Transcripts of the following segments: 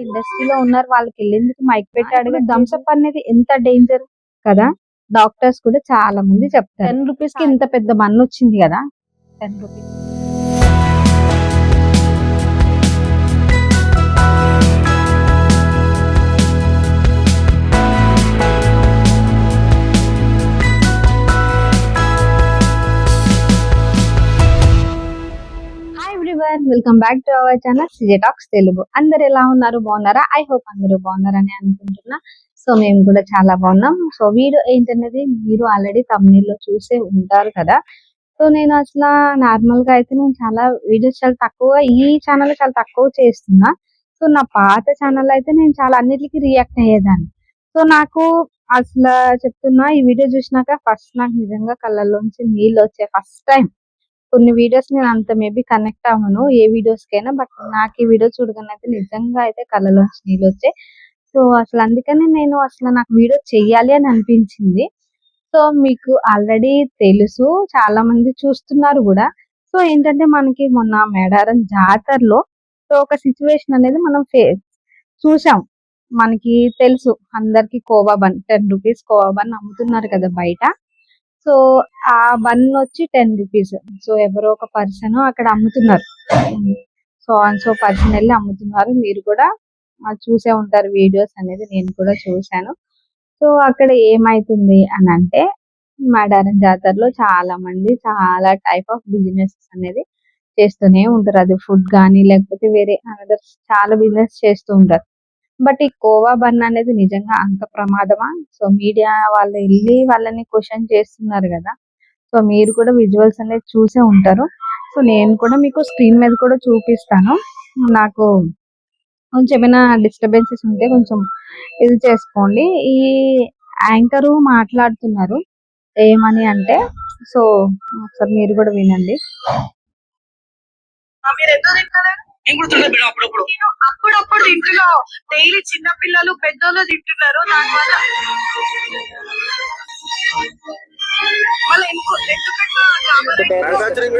ఇండస్ట్రీలో ఉన్నారు వాళ్ళకి వెళ్ళేందుకు మైక్ పెట్టాడు థమ్స్అప్ అనేది ఎంత డేంజర్ కదా? డాక్టర్స్ కూడా చాలా మంది చెప్తారు. టెన్ రూపీస్కి ఇంత పెద్ద బన్ వచ్చింది కదా? Ten rupees welcome back to our channel సిజెటాక్స్ Telugu. అందరు ఎలా ఉన్నారు? బాగున్నారా? ఐ హోప్ అందరూ బాగున్నారని అనుకుంటున్నా. సో మేము కూడా చాలా బాగున్నాం. సో వీడియో ఏంటనేది మీరు ఆల్రెడీ లో చూసే ఉంటారు కదా. సో నేను అసలు నార్మల్గా అయితే నేను చాలా వీడియోస్ చాలా తక్కువ ఈ ఛానల్ చాలా తక్కువ చేస్తున్నా. సో నా పాత ఛానల్ అయితే నేను చాలా అన్నిటికీ రియాక్ట్ అయ్యేదాన్ని. సో నాకు అసలు చెప్తున్నా ఈ వీడియో చూసినాక ఫస్ట్ నాకు నిజంగా కళ్ళల్లోంచి నీళ్ళు వచ్చాయి. ఫస్ట్ టైం కొన్ని వీడియోస్ నేను అంత మేబీ కనెక్ట్ అవ్వను ఏ వీడియోస్ కైనా బట్ నాకు ఈ వీడియో చూడగానే అయితే నిజంగా అయితే కళ్ళలోంచి నీళ్ళు వచ్చాయి. సో అసలు అందుకనే నేను అసలు నాకు వీడియో చెయ్యాలి అని అనిపించింది. సో మీకు ఆల్రెడీ తెలుసు చాలా మంది చూస్తున్నారు కూడా. సో ఏంటంటే మనకి మొన్న మేడారం జాతరలో సో ఒక సిచ్యువేషన్ అనేది మనం ఫేస్ చూసాం. మనకి తెలుసు అందరికి khoa bun ten rupees khoa bun అమ్ముతున్నారు కదా బయట. సో ఆ బన్ వచ్చి టెన్ రూపీస్. సో ఎవరో ఒక పర్సన్ అక్కడ అమ్ముతున్నారు. సో అండ్ సో పర్సన్ వెళ్ళి అమ్ముతున్నారు. మీరు కూడా చూసే ఉంటారు వీడియోస్ అనేది. నేను కూడా చూశాను. సో అక్కడ ఏమైతుంది అని అంటే మేడారం జాతరలో చాలా మంది చాలా టైప్ ఆఫ్ బిజినెస్ అనేది చేస్తూనే ఉంటారు. అది ఫుడ్ కానీ లేకపోతే వేరే అనదర్ చాలా బిజినెస్ చేస్తూ ఉంటారు. బట్ ఈ కోవా బన్ అనేది నిజంగా అంత ప్రమాదమా? సో మీడియా వాళ్ళు వెళ్ళి వాళ్ళని క్వశ్చన్ చేస్తున్నారు కదా. సో మీరు కూడా విజువల్స్ అనేది చూసే ఉంటారు. సో నేను కూడా మీకు స్క్రీన్ మీద కూడా చూపిస్తాను. నాకు కొంచెం ఏమైనా డిస్టర్బెన్సెస్ ఉంటే కొంచెం ఇది చేసుకోండి. ఈ యాంకరు మాట్లాడుతున్నారు. ఏమని అంటే సో ఒకసారి మీరు కూడా వినండి. మీరు తింటారు నేను కూడా మేడం అప్పుడప్పుడు. నేను అప్పుడప్పుడు తింటున్నావు డైలీ చిన్న పిల్లలు పెద్దోళ్ళు తింటున్నారు దానివల్ల. మళ్ళీ ఎందుకు మ్యానుఫ్యాక్చరింగ్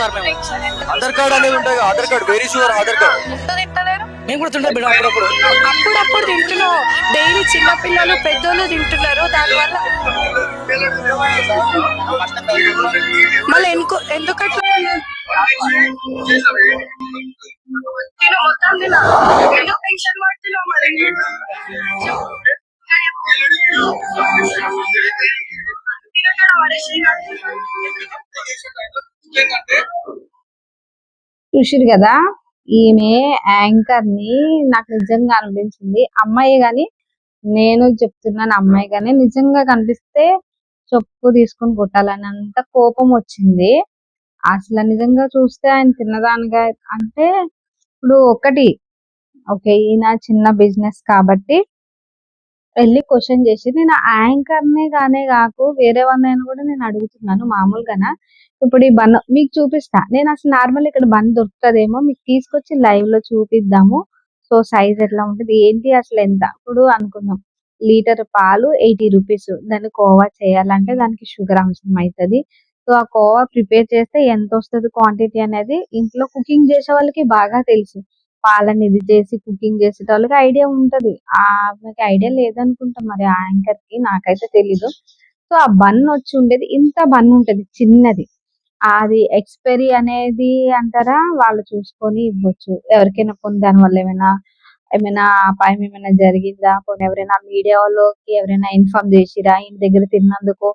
సార్ మేము. ఆధార్ కార్డ్ అనేది ఉంటాయి Aadhaar card very sure Aadhaar card కూడా తింటాం మేడం అప్పుడప్పుడు. అప్పుడప్పుడు తింటున్నావు డైలీ చిన్న పిల్లలు పెద్దోళ్ళు తింటున్నారు దానివల్ల. మళ్ళీ ఎందుకు ఎందుకట్లా నేను మొత్తం తినా పడుతున్నావు మరి? చూసిరు కదా ఈమె యాంకర్ని నాకు నిజంగా అనిపించింది. అమ్మాయి గాని నేను చెప్తున్నాను అమ్మాయి గాని నిజంగా కనిపిస్తే చెప్పు తీసుకొని కొట్టాలన్నంత కోపం వచ్చింది. అసలు నిజంగా చూస్తే ఆయన తిన్నదానిగా అంటే ఇప్పుడు ఒకటి ఓకే ఈయన చిన్న బిజినెస్ కాబట్టి వెళ్ళి క్వశ్చన్ చేసి నేను యాంకర్ నే గానే కాకు వేరే వాళ్ళని కూడా నేను అడుగుతున్నాను మామూలుగానా? ఇప్పుడు ఈ బన్ మీకు చూపిస్తా. నేను అసలు నార్మల్ ఇక్కడ బన్ దొరుకుతుందేమో మీకు తీసుకొచ్చి లైవ్లో చూపిద్దాము. సో సైజ్ ఎట్లా ఉంటుంది ఏంటి అసలు ఎంత? ఇప్పుడు అనుకుందాం లీటర్ పాలు ఎయిటీ రూపీస్ దాన్ని కోవా చేయాలంటే దానికి షుగర్ అవసరం అవుతుంది సో ఆ కోవా ప్రిపేర్ చేస్తే ఎంత వస్తుంది క్వాంటిటీ అనేది ఇంట్లో కుకింగ్ చేసే వాళ్ళకి బాగా తెలుసు. పాలని ఇది చేసి కుకింగ్ చేసే వాళ్ళకి ఐడియా ఉంటది. ఆమెకి ఐడియా లేదనుకుంటా మరి ఆ యాంకర్కి నాకైతే తెలీదు. సో ఆ బన్ వచ్చి ఉండేది ఇంత బన్ ఉంటది చిన్నది. అది ఎక్స్పైరీ అనేది అంటారా? వాళ్ళు చూసుకొని ఇవ్వచ్చు. ఎవరికైనా కొన్ని దాని వల్ల ఏమైనా ఏమైనా అపాయం ఏమైనా జరిగిందా? కొన్ని ఎవరైనా మీడియా వాళ్ళకి ఎవరైనా ఇన్ఫార్మ్ చేసిరా? ఇంటి దగ్గర తిన్నందుకు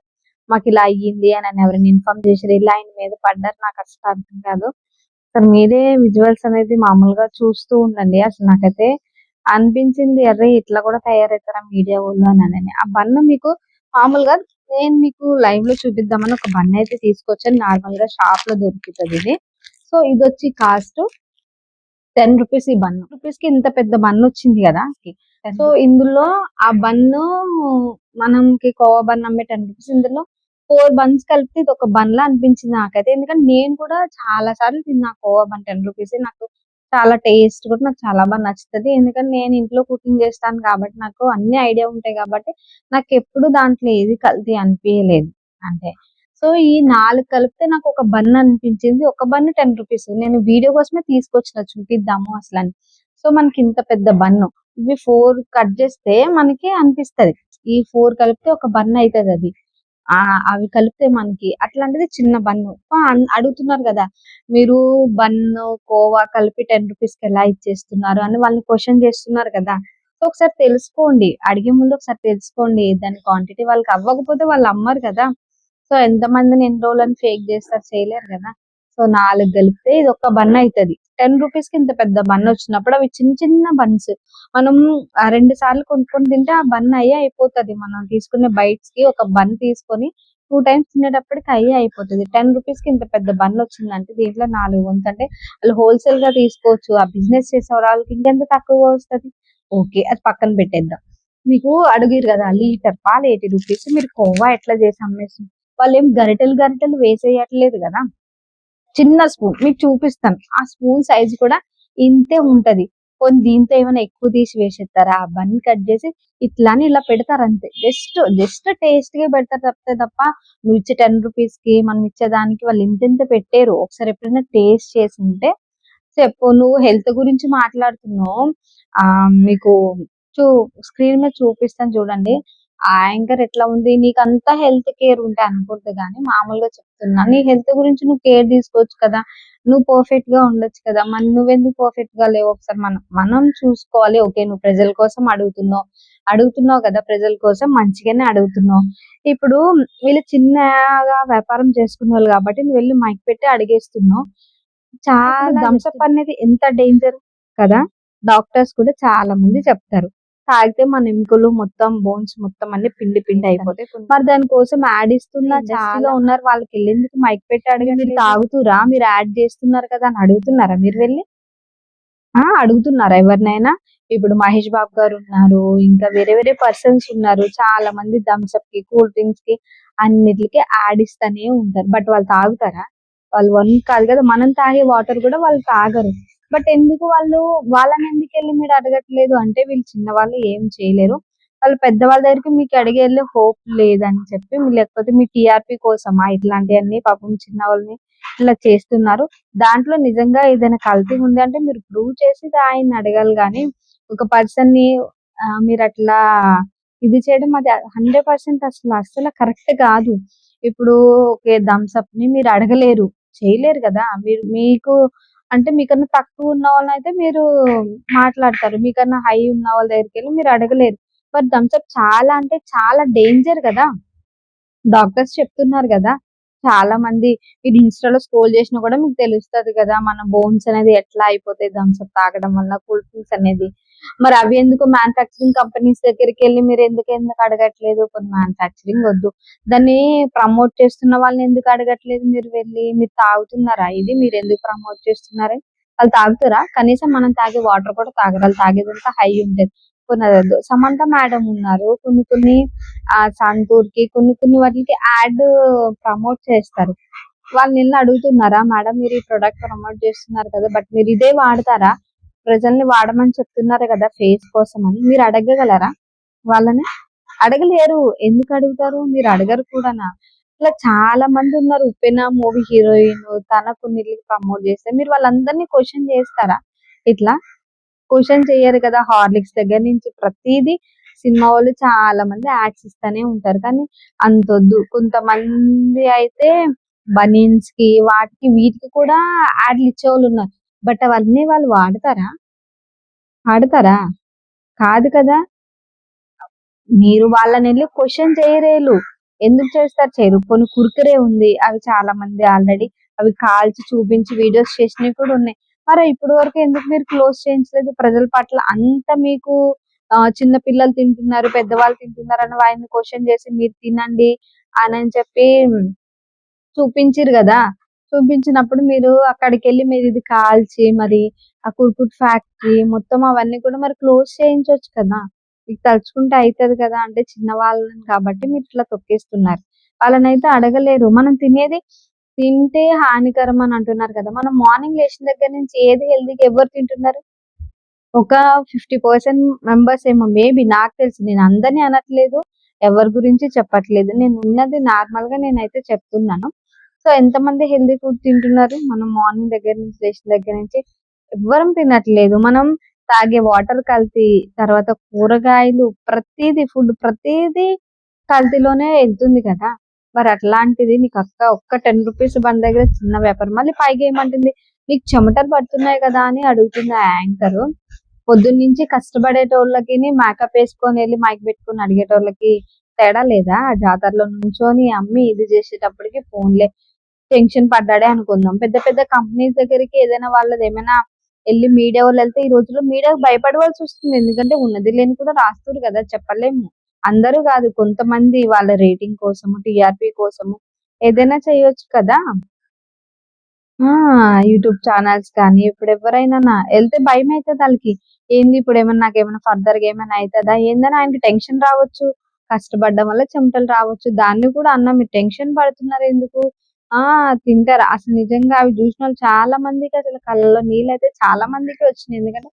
మాకు ఇలా అయ్యింది అని ఎవరైనా ఇన్ఫార్మ్ చేసిరా ఇలా ఆయన మీద పడ్డారు. నాకు అసలు అర్థం కాదు. అసలు మీరే విజువల్స్ అనేది మామూలుగా చూస్తూ ఉండండి. అసలు నాకైతే అనిపించింది అరే ఇట్లా కూడా తయారవుతారా మీడియా వాళ్ళు? అని అని ఆ బన్ను మీకు మామూలుగా నేను మీకు లైవ్లో చూపిద్దామని ఒక బన్ అయితే తీసుకొచ్చాను. నార్మల్గా షాప్లో దొరుకుతుంది ఇది. సో ఇది వచ్చి కాస్ట్ టెన్ రూపీస్ ఈ బన్ రూపీస్కి ఇంత పెద్ద బన్ వచ్చింది కదా? సో ఇందులో ఆ బన్ను మనంకి కోవా బన్ అమ్మే టెన్ రూపీస్ ఇందులో ఫోర్ బన్స్ కలిపితే ఇది ఒక బన్ లా అనిపించింది నాకైతే. ఎందుకంటే నేను కూడా చాలా సార్లు తిన్నా కోవా బన్ టెన్ రూపీస్ నాకు చాలా టేస్ట్ కూడా నాకు చాలా బాగా నచ్చుతుంది. ఎందుకంటే నేను ఇంట్లో కుకింగ్ చేస్తాను కాబట్టి నాకు అన్ని ఐడియా ఉంటాయి కాబట్టి నాకు ఎప్పుడు దాంట్లో ఏది కల్తీ అనిపించలేదు అంటే సో ఈ నాలుగు కలిపితే నాకు ఒక బన్ అనిపించింది. ఒక బన్ టెన్ రూపీస్ నేను వీడియో కోసమే తీసుకొచ్చిన చూపిద్దాము అసలు అని సో మనకి ఇంత పెద్ద బన్ను ఇవి ఫోర్ కట్ చేస్తే మనకి అనిపిస్తది. ఈ ఫోర్ కలిపితే ఒక బన్ అవుతుంది అది. అవి కలిపితే మనకి అట్లాంటిది చిన్న బన్ను. అడుగుతున్నారు కదా మీరు బన్ను కోవా కలిపి టెన్ రూపీస్కి ఎలా ఇచ్చేస్తున్నారు అని వాళ్ళని క్వశ్చన్ చేస్తున్నారు కదా. సో ఒకసారి తెలుసుకోండి. అడిగే ముందు ఒకసారి తెలుసుకోండి. దాని క్వాంటిటీ వాళ్ళకి అవ్వకపోతే వాళ్ళు అమ్మరు కదా. సో ఎంతమందిని ఎన్ని రోజులని ఫేక్ చేస్తారు చేయలేరు కదా. సో నాలుగు కలిపితే ఇది ఒక బన్ అవుతుంది టెన్ రూపీస్కి ఇంత పెద్ద బన్ వచ్చినప్పుడు అవి చిన్న చిన్న బన్స్. మనం ఆ రెండు సార్లు కొనుక్కొని తింటే ఆ బన్ అయ్యే అయిపోతది. మనం తీసుకునే బైట్స్కి ఒక బన్ తీసుకొని టూ టైమ్స్ తినేటప్పటికి అయ్యే అయిపోతుంది. టెన్ రూపీస్కి ఇంత పెద్ద బన్ వచ్చిందంటే దీంట్లో నాలుగు వంతు అంటే వాళ్ళు హోల్సేల్గా తీసుకోవచ్చు. ఆ బిజినెస్ చేసే వాళ్ళకి ఇంకెంత తక్కువగా వస్తది? ఓకే అది పక్కన పెట్టేద్దాం. మీకు అడిగిరు కదా లీటర్ పాలు ఎయిటీ రూపీస్. మీరు కోవా ఎట్లా చేసి అమ్మేసి వాళ్ళు ఏం గరిటెలు గరిటెలు వేసేయట్లేదు కదా. చిన్న స్పూన్ మీకు చూపిస్తాను. ఆ స్పూన్ సైజ్ కూడా ఇంతే ఉంటది. కొన్ని దీంతో ఏమైనా ఎక్కువ తీసి వేసేస్తారా? అవన్నీ బన్ కట్ చేసి ఇట్లానే ఇలా పెడతారు అంతే. జస్ట్ జస్ట్ టేస్ట్గా పెడతారు తప్పితే తప్ప నువ్వు ఇచ్చే టెన్ రూపీస్కి మనం ఇచ్చేదానికి వాళ్ళు ఇంతెంత పెట్టారు. ఒకసారి ఎప్పుడైనా టేస్ట్ చేసి ఉంటే చెప్పు. నువ్వు హెల్త్ గురించి మాట్లాడుతున్నావు. ఆ మీకు చూ స్క్రీన్ మీద చూపిస్తాను చూడండి. ఆ యాంకర్ ఎట్లా ఉంది? నీకు అంతా హెల్త్ కేర్ ఉంటే అనుకుంటే గానీ మామూలుగా చెప్తున్నా. నీ హెల్త్ గురించి నువ్వు కేర్ తీసుకోవచ్చు కదా. నువ్వు పర్ఫెక్ట్గా ఉండొచ్చు కదా. మరి నువ్వెందుకు పర్ఫెక్ట్గా లేవు? ఒకసారి మనం మనం చూసుకోవాలి. ఓకే నువ్వు ప్రజల కోసం అడుగుతున్నావు. అడుగుతున్నావు కదా ప్రజల కోసం మంచిగానే అడుగుతున్నావు. ఇప్పుడు వీళ్ళు చిన్నగా వ్యాపారం చేసుకునే వాళ్ళు కాబట్టి నువ్వు వెళ్ళి మైక్ పెట్టి అడిగేస్తున్నావు. చాలా థమ్స్అప్ అనేది ఎంత డేంజర్ కదా? డాక్టర్స్ కూడా చాలా మంది చెప్తారు. తాగితే మన ఎముకలు మొత్తం బోన్స్ మొత్తం అన్ని పిండి పిండి అయిపోతాయి. మరి దానికోసం యాడ్ ఇస్తున్నా చాలా ఉన్నారు. వాళ్ళకి వెళ్ళేందుకు మైక్ పెట్టి అడగండి మీరు తాగుతురా మీరు యాడ్ చేస్తున్నారు కదా అని అడుగుతున్నారా మీరు వెళ్ళి? ఆ అడుగుతున్నారా ఎవరినైనా? ఇప్పుడు మహేష్ బాబు గారు ఉన్నారు ఇంకా వేరే వేరే పర్సన్స్ ఉన్నారు. చాలా మంది థమ్స్అప్కి కూల్ డ్రింక్స్కి అన్నిటికి యాడ్ ఇస్తానే ఉంటారు. బట్ వాళ్ళు తాగుతారా? వాళ్ళు వన్ కాదు కదా మనం తాగే వాటర్ కూడా వాళ్ళు తాగరు. బట్ ఎందుకు వాళ్ళు వాళ్ళని ఎందుకు వెళ్ళి మీరు అడగట్లేదు? అంటే వీళ్ళు చిన్న వాళ్ళు ఏం చేయలేరు. వాళ్ళు పెద్దవాళ్ళ దగ్గరికి మీకు అడిగి వెళ్ళే హోప్ లేదని చెప్పి లేకపోతే మీ టీఆర్పీ కోసమా? ఇట్లాంటివన్నీ పాపం చిన్న వాళ్ళని ఇట్లా చేస్తున్నారు. దాంట్లో నిజంగా ఏదైనా కల్తీ ఉంది అంటే మీరు ప్రూవ్ చేసి ఆయన అడగాలి. కానీ ఒక పర్సన్ని మీరు అట్లా ఇది చేయడం అది హండ్రెడ్ పర్సెంట్ అసలు అసలు కరెక్ట్ కాదు. ఇప్పుడు ఓకే థమ్స్అప్ని మీరు అడగలేరు. చేయలేరు కదా. మీరు మీకు అంటే మీకన్నా తక్కువ ఉన్న వాళ్ళని అయితే మీరు మాట్లాడతారు. మీకన్నా హై ఉన్న వాళ్ళ దగ్గరికి వెళ్ళి మీరు అడగలేరు. బట్ థమ్స్అప్ చాలా అంటే చాలా డేంజర్ కదా. డాక్టర్స్ చెప్తున్నారు కదా. చాలా మంది మీరు ఇన్స్టాలో స్క్రోల్ చేసినా కూడా మీకు తెలుస్తుంది కదా. మన బోన్స్ అనేది ఎట్లా అయిపోతాయి థమ్స్అప్ తాగడం వల్ల కూల్ డ్రింక్స్ అనేది. మరి అవి ఎందుకు మ్యానుఫ్యాక్చరింగ్ కంపెనీస్ దగ్గరికి వెళ్ళి మీరు ఎందుకు ఎందుకు అడగట్లేదు? కొన్ని మ్యానుఫ్యాక్చరింగ్ వద్దు. దాన్ని ప్రమోట్ చేస్తున్న వాళ్ళని ఎందుకు అడగట్లేదు మీరు వెళ్ళి? మీరు తాగుతున్నారా? ఇది మీరు ఎందుకు ప్రమోట్ చేస్తున్నారు? వాళ్ళు తాగుతారా? కనీసం మనం తాగే వాటర్ కూడా తాగరు. వాళ్ళు తాగేదంతా హై ఉంటుంది. కొన్ని సమంత మేడం ఉన్నారు. కొన్ని కొన్ని ఆ సంతూర్కి కొన్ని కొన్ని వాటికి యాడ్ ప్రమోట్ చేస్తారు. వాళ్ళు నిన్న అడుగుతున్నారా? మేడం మీరు ఈ ప్రొడక్ట్ ప్రమోట్ చేస్తున్నారు కదా బట్ మీరు ఇదే వాడతారా? ప్రజల్ని వాడమని చెప్తున్నారు కదా ఫేస్ కోసం అని. మీరు అడగగలరా వాళ్ళని? అడగలేరు. ఎందుకు అడుగుతారు? మీరు అడగరు కూడానా? ఇట్లా చాలా మంది ఉన్నారు. ఉపెన మూవీ హీరోయిన్ తనకు నీళ్ళకి ప్రమోట్ చేస్తే మీరు వాళ్ళందరినీ క్వశ్చన్ చేస్తారా? ఇట్లా క్వశ్చన్ చేయరు కదా హార్లిక్స్ దగ్గర నుంచి ప్రతిదీ సినిమా వాళ్ళు చాలా మంది యాడ్స్ ఇస్తానే ఉంటారు. కానీ అంతొద్దు. కొంతమంది అయితే బనీన్స్కి వాటికి వీటికి కూడా యాడ్లు ఇచ్చేవాళ్ళు ఉన్నారు. బట్ అవన్నీ వాళ్ళు వాడతారా? వాడతారా? కాదు కదా. మీరు వాళ్ళని వెళ్ళి క్వశ్చన్ చేయరేలు. ఎందుకు చేస్తారు? చేయరు కొన్ని కురుకురే ఉంది. అవి చాలా మంది ఆల్రెడీ అవి కాల్చి చూపించి వీడియోస్ చేసినవి కూడా ఉన్నాయి. మరి ఇప్పుడు వరకు ఎందుకు మీరు క్లోజ్ చేయించలేదు? ప్రజల పట్ల అంత మీకు చిన్న పిల్లలు తింటున్నారు పెద్దవాళ్ళు తింటున్నారు అని వారిని క్వశ్చన్ చేసి మీరు తినండి అని అని చెప్పి చూపించారు కదా. చూపించినప్పుడు మీరు అక్కడికి వెళ్ళి మీరు ఇది కాల్చి మరి ఆ కుర్కుట్ ఫ్యాక్టరీ మొత్తం అవన్నీ కూడా మరి క్లోజ్ చేయించవచ్చు కదా. మీకు తలుచుకుంటే అవుతుంది కదా అంటే చిన్న వాళ్ళని కాబట్టి మీరు ఇట్లా తొక్కేస్తున్నారు. వాళ్ళని అయితే అడగలేరు. మనం తినేది తింటే హానికరం అని అంటున్నారు కదా. మనం మార్నింగ్ లేచిన దగ్గర నుంచి ఏది హెల్దీగా ఎవరు తింటున్నారు? ఒక ఫిఫ్టీ పర్సెంట్ మెంబర్స్ ఏమో మేబీ నాకు తెలిసి నేను అందరినీ అనట్లేదు ఎవరి గురించి చెప్పట్లేదు. నేను ఉన్నది నార్మల్గా నేనైతే చెప్తున్నాను. సో ఎంతమంది హెల్దీ ఫుడ్ తింటున్నారు? మనం మార్నింగ్ దగ్గర నుంచి లేచిన దగ్గర నుంచి ఎవ్వరం తినట్లేదు. మనం తాగే వాటర్ కల్తీ తర్వాత కూరగాయలు ప్రతిదీ ఫుడ్ ప్రతిదీ కల్తీలోనే వెళ్తుంది కదా. మరి అట్లాంటిది నీకు అక్క ఒక్క టెన్ రూపీస్ బండి దగ్గర చిన్న వ్యాపారం. మళ్ళీ పైగా ఏమంటుంది? నీకు చెమటలు పడుతున్నాయి కదా అని అడుగుతుంది ఆ యాంకర్. పొద్దున్న నుంచి కష్టపడేటోళ్ళకి మేకప్ వేసుకొని వెళ్ళి మైక్ పెట్టుకొని అడిగేటోళ్ళకి తేడా లేదా? ఆ జాతరలో నుంచొని అమ్మి ఇది చేసేటప్పటికి ఫోన్లే. టెన్షన్ పడ్డాడే అనుకుందాం. పెద్ద పెద్ద కంపెనీస్ దగ్గరికి ఏదైనా వాళ్ళది ఏమైనా వెళ్ళి మీడియా వాళ్ళు వెళ్తే ఈ రోజుల్లో మీడియాకు భయపడవలసి వస్తుంది. ఎందుకంటే ఉన్నది లేని కూడా రాస్తారు కదా చెప్పలేము. అందరూ కాదు కొంతమంది వాళ్ళ రేటింగ్ కోసము టిఆర్పి కోసము ఏదైనా చేయొచ్చు కదా. ఆ యూట్యూబ్ ఛానల్స్ కానీ ఇప్పుడు ఎవరైనా వెళ్తే భయం అవుతుంది వాళ్ళకి. ఏంది ఇప్పుడు ఏమైనా నాకు ఏమైనా ఫర్దర్గా ఏమైనా అవుతుందా ఏందని ఆయనకి టెన్షన్ రావచ్చు. కష్టపడడం వల్ల చెమటలు రావచ్చు. దాన్ని కూడా అన్న మీరు టెన్షన్ పడుతున్నారు ఎందుకు? ఆ తింటారు. అసలు నిజంగా అవి చూసిన వాళ్ళు చాలా మందికి అసలు కళ్ళలో నీళ్ళు అయితే చాలా మందికి వచ్చినాయి. ఎందుకంటే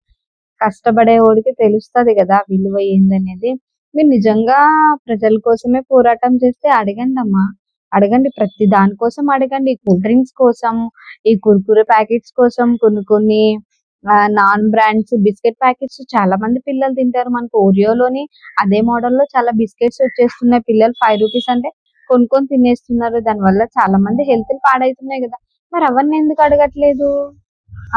కష్టపడే వాడికి తెలుస్తది కదా విలువ ఏందనేది. మీరు నిజంగా ప్రజల కోసమే పోరాటం చేస్తే అడగండి అమ్మా అడగండి ప్రతి దానికోసం అడగండి. కూల్ డ్రింక్స్ కోసం ఈ కుర్కురే ప్యాకెట్స్ కోసం కొన్ని కొన్ని నాన్ బ్రాండ్స్ బిస్కెట్ ప్యాకెట్స్ చాలా మంది పిల్లలు తింటారు. మనకు ఓరియోలోని అదే మోడల్లో చాలా బిస్కెట్స్ వచ్చేస్తున్నాయి. పిల్లలు ఫైవ్ రూపీస్ అంటే కొనుక్కొని తినేస్తున్నారు. దానివల్ల చాలా మంది హెల్త్ పాడైతున్నాయి కదా. మరి అవన్నీ ఎందుకు అడగట్లేదు?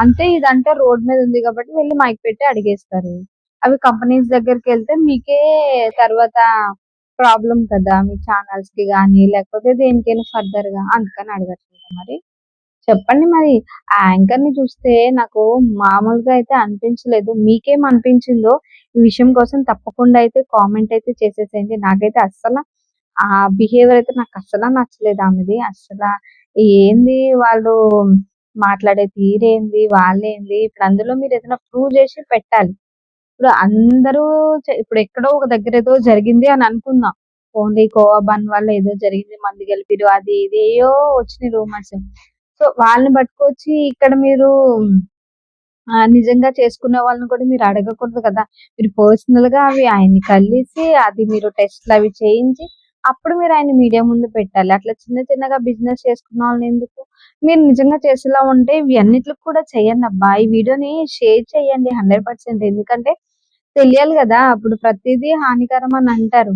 అంతే ఇదంటే రోడ్ మీద ఉంది కాబట్టి వెళ్ళి మైక్ పెట్టి అడిగేస్తారు. అవి కంపెనీస్ దగ్గరికి వెళ్తే మీకే తర్వాత ప్రాబ్లం కదా. మీ ఛానల్స్కి కానీ లేకపోతే దేనికైనా ఫర్దర్గా. అందుకని అడగట్లేదు మరి. చెప్పండి మరి. ఆ యాంకర్ని చూస్తే నాకు మామూలుగా అయితే అనిపించలేదు. మీకేం అనిపించిందో ఈ విషయం కోసం తప్పకుండా అయితే కామెంట్ అయితే చేసేసేయండి. నాకైతే అస్సలు ఆ బిహేవియర్ అయితే నాకు అసలు నచ్చలేదు ఆమెది. అసలు ఏంది వాళ్ళు మాట్లాడే తీరేంది వాళ్ళేంది ఇప్పుడు అందులో మీరు ఏదైనా ప్రూవ్ చేసి పెట్టాలి. ఇప్పుడు అందరూ ఇప్పుడు ఎక్కడో ఒక దగ్గర ఏదో జరిగింది అని అనుకుందాం. ఓన్లీ కోవా బన్ వల్ల ఏదో జరిగింది మంది గెలిపిరు అది ఇది ఏయో వచ్చినాయి రూమర్స్ సో వాళ్ళని పట్టుకొచ్చి ఇక్కడ మీరు నిజంగా చేసుకునే వాళ్ళని కూడా మీరు అడగకూడదు కదా. మీరు పర్సనల్గా అవి ఆయన్ని కలిసి అది మీరు టెస్ట్లు అవి చేయించి అప్పుడు మీరు ఆయన మీడియా ముందు పెట్టాలి. అట్లా చిన్న చిన్నగా బిజినెస్ చేసుకున్న వాళ్ళని ఎందుకు? మీరు నిజంగా చేసేలా ఉంటే ఇవి అన్నిటికి కూడా చేయండి అబ్బా. ఈ వీడియోని షేర్ చేయండి హండ్రెడ్ పర్సెంట్. ఎందుకంటే తెలియాలి కదా అప్పుడు ప్రతిదీ హానికరం అని అంటారు.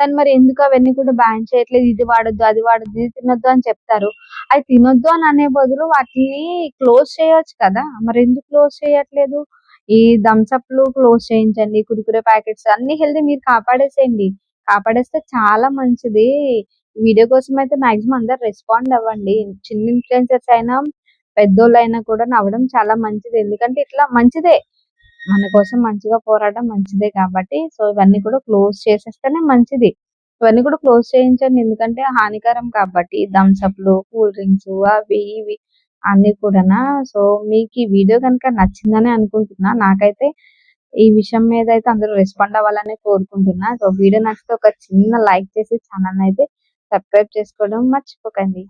కానీ మరి ఎందుకు అవన్నీ కూడా బ్యాన్ చేయట్లేదు? ఇది వాడొద్దు అది వాడొద్దు ఇది తినొద్దు అని చెప్తారు. అవి తినొద్దు అని అనే బదులు వాటిని క్లోజ్ చేయొచ్చు కదా. మరి ఎందుకు క్లోజ్ చేయట్లేదు? ఈ థమ్స్అప్లు క్లోజ్ చేయించండి కురుకురే ప్యాకెట్స్ అన్ని హెల్దీ మీరు కాపాడేసేయండి. కాపాడేస్తే చాలా మంచిది. వీడియో కోసం అయితే మాక్సిమం అందరు రెస్పాండ్ అవ్వండి. చిన్న ఇన్ఫ్లుయెన్సర్స్ అయినా పెద్దోళ్ళు అయినా కూడా నవ్వడం చాలా మంచిది. ఎందుకంటే ఇట్లా మంచిదే. మన కోసం మంచిగా పోరాడడం మంచిదే కాబట్టి. సో ఇవన్నీ కూడా క్లోజ్ చేసేస్తేనే మంచిది. ఇవన్నీ కూడా క్లోజ్ చేయించండి. ఎందుకంటే హానికరం కాబట్టి. థమ్స్అప్లు కూల్ డ్రింక్స్ అవి ఇవి అన్ని కూడానా. సో మీకు ఈ వీడియో కనుక నచ్చిందని అనుకుంటున్నా నాకైతే ఈ విషయం మీద అయితే అందరూ రెస్పాండ్ అవ్వాలని కోరుకుంటున్నా. సో వీడియో నచ్చితే ఒక చిన్న లైక్ చేసి ఛానల్ అయితే సబ్స్క్రైబ్ చేసుకోవడం మర్చిపోకండి.